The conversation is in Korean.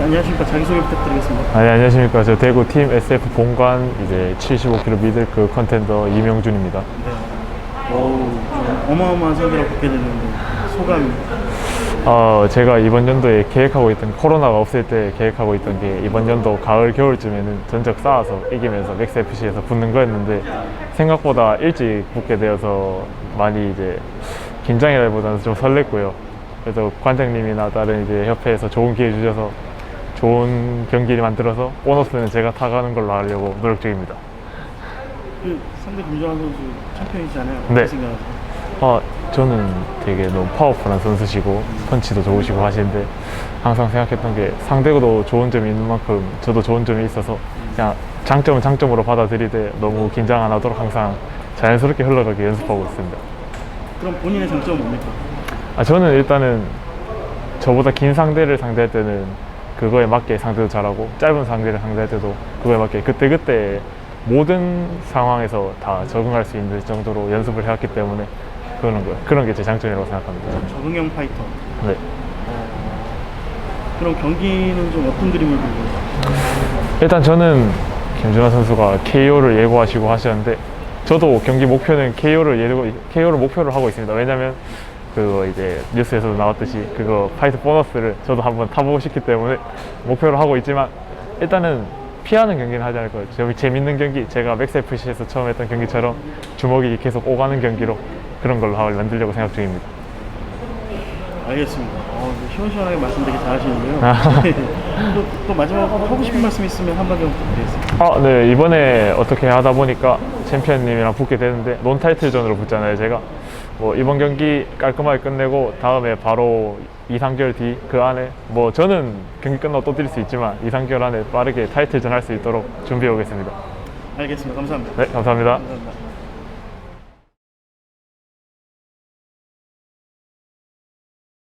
네, 안녕하십니까. 자기소개 부탁드리겠습니다. 아, 네, 안녕하십니까. 저 대구 팀 SF 본관 이제 75kg 미들급 컨텐더 이명준입니다. 네. 어우, 좀 어마어마한 선수를 붙게 됐는데 소감이 어, 제가 이번 연도에 계획하고 있던 코로나가 없을 때 계획하고 있던 게 이번 연도 가을 겨울쯤에는 전적 쌓아서 이기면서 맥스 FC에서 붙는 거였는데 생각보다 일찍 붙게 되어서 많이 이제 긴장이라기보다는 좀 설렜고요. 그래서 관장님이나 다른 이제 협회에서 좋은 기회 주셔서 좋은 경기를 만들어서 보너스는 제가 타가는 걸로 하려고 노력 중입니다. 그 상대 김정환 선수 챔피언이잖아요. 네. 어떻게 생각하세요? 어, 저는 되게 너무 파워풀한 선수시고 펀치도 좋으시고 하시는데 항상 생각했던 게 상대도 좋은 점이 있는 만큼 저도 좋은 점이 있어서 그냥 장점은 장점으로 받아들이되 너무 긴장 안 하도록 항상 자연스럽게 흘러가게 연습하고 있습니다. 그럼 본인의 장점은 뭡니까? 아, 저는 일단은 저보다 긴 상대를 상대할 때는 그거에 맞게 상대도 잘하고 짧은 상대를 상대할 때도 그거에 맞게 그때그때 모든 상황에서 다 적응할 수 있는 정도로 연습을 해왔기 때문에 그런 거 그런 게 제 장점이라고 생각합니다. 적응형 파이터. 네. 그럼 경기는 좀 어떤 그림을 보고? 일단 저는 김준환 선수가 KO를 예고하시고 하셨는데 저도 경기 목표는 KO를 예고 KO를 목표로 하고 있습니다. 왜냐면 그거 이제 뉴스에서도 나왔듯이 그거 파이트 보너스를 저도 한번 타보고 싶기 때문에 목표로 하고 있지만 일단은 피하는 경기는 하지 않을 거예요. 재미- 재밌는 경기, 제가 맥스 FC에서 처음 했던 경기처럼 주먹이 계속 오가는 경기로 그런 걸로 만들려고 생각 중입니다. 알겠습니다. 어, 네, 시원시원하게 말씀 되게 잘하시는데요. 아. 또, 또 마지막으로 하고 싶은 말씀 있으면 한마디만 부탁드리겠습니다. 아, 네. 이번에 어떻게 하다 보니까 챔피언님이랑 붙게 되는데 논 타이틀전으로 붙잖아요, 제가. 뭐 이번 경기 깔끔하게 끝내고 다음에 바로 2, 3개월 뒤 그 안에 뭐 저는 경기 끝나고 또 뛸 수 있지만 2, 3개월 안에 빠르게 타이틀전 할 수 있도록 준비해 오겠습니다. 알겠습니다. 감사합니다. 네, 감사합니다. 감사합니다.